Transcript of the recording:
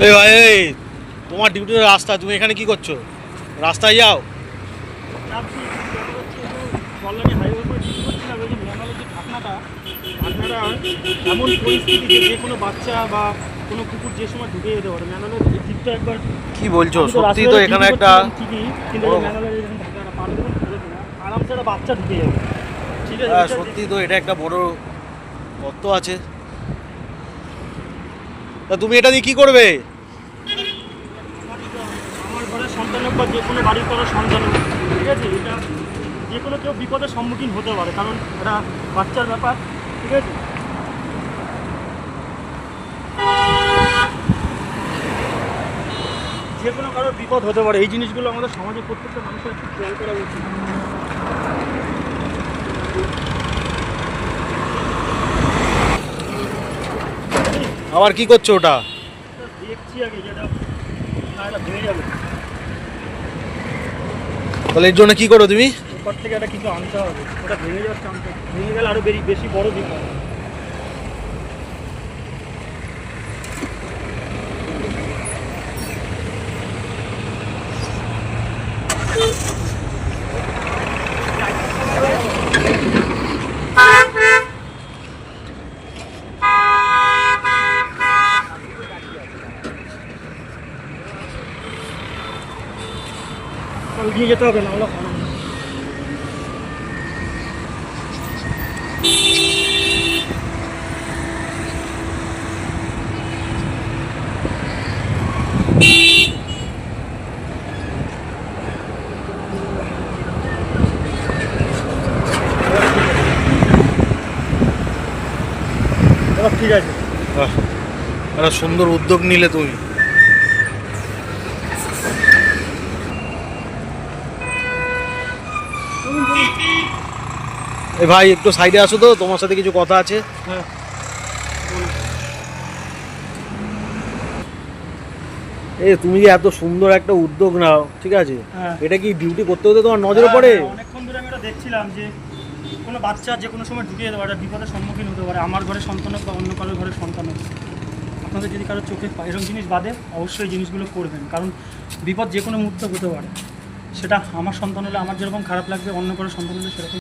এই ভাই এই তোমার ডিউটির রাস্তা তুমি এখানে কি করছ? রাস্তায় যাও। এমন পরিস্থিতি যে কোনো বাচ্চা বা কোনো কুকুর যে সময় ঢুকে যেতে পারে দিকটা একবার কি বলছো? সত্যি তো এখানে একটা কিন্তু আরামসে একটা বাচ্চা ঢুকে যাবে। ঠিক আছে হ্যাঁ, সত্যি তো এটা একটা বড় তত্ত্ব আছে। তা তুমি এটা দিয়ে কি করবে আমার বা যে কোনো বাড়ির করার সন্তান ঠিক আছে? এটা যে কোনো কেউ বিপদের সম্মুখীন হতে পারে কারণ এটা বাচ্চার ব্যাপার ঠিক আছে? যে কোনো কারোর বিপদ হতে পারে এই জিনিসগুলো আমাদের সমাজে প্রত্যেকটা মানুষের একটু খেয়াল করা উচিত। আবার কি করছ ওটা? দেখছি আগে যেটা না এটা ভেঙে যাবে। তাহলে এর জন্য কি করো তুমি? থেকে একটা কিছু আনতে হবে। ওটা ভেঙে যাচ্ছে ভেঙে গেলে আরও বেশি বড় বিপদ। নিয়ে যেতে হবে না হলে ঠিক আছে একটা সুন্দর উদ্যোগ নিলে তুমি। এ ভাই একটু সাইডে আসো তো তোমার সাথে কিছু কথা আছে। হ্যাঁ। এ তুমি যে এত সুন্দর একটা উদ্যোগ নাও ঠিক আছে? হ্যাঁ। এটা কি ডিউটি করতে হতে তোমার নজরে পড়ে? হ্যাঁ, অনেকক্ষণ ধরে আমি এটা দেখছিলাম যে কোনো বাচ্চা যে কোনো সময় ঢুকে যেতে পারে বিপদের সম্মুখীন হতে পারে আমার ঘরে সন্তান হোক বা অন্য কারোর ঘরের সন্তান হোক। আপনাদের যদি কারও চোখে এরকম জিনিস বাদে অবশ্যই জিনিসগুলো করবেন কারণ বিপদ যে কোনো মুহূর্তে হতে পারে। সেটা আমার সন্তান হলে আমার যেরকম খারাপ লাগবে অন্য কারোর সন্তান হলে সেরকম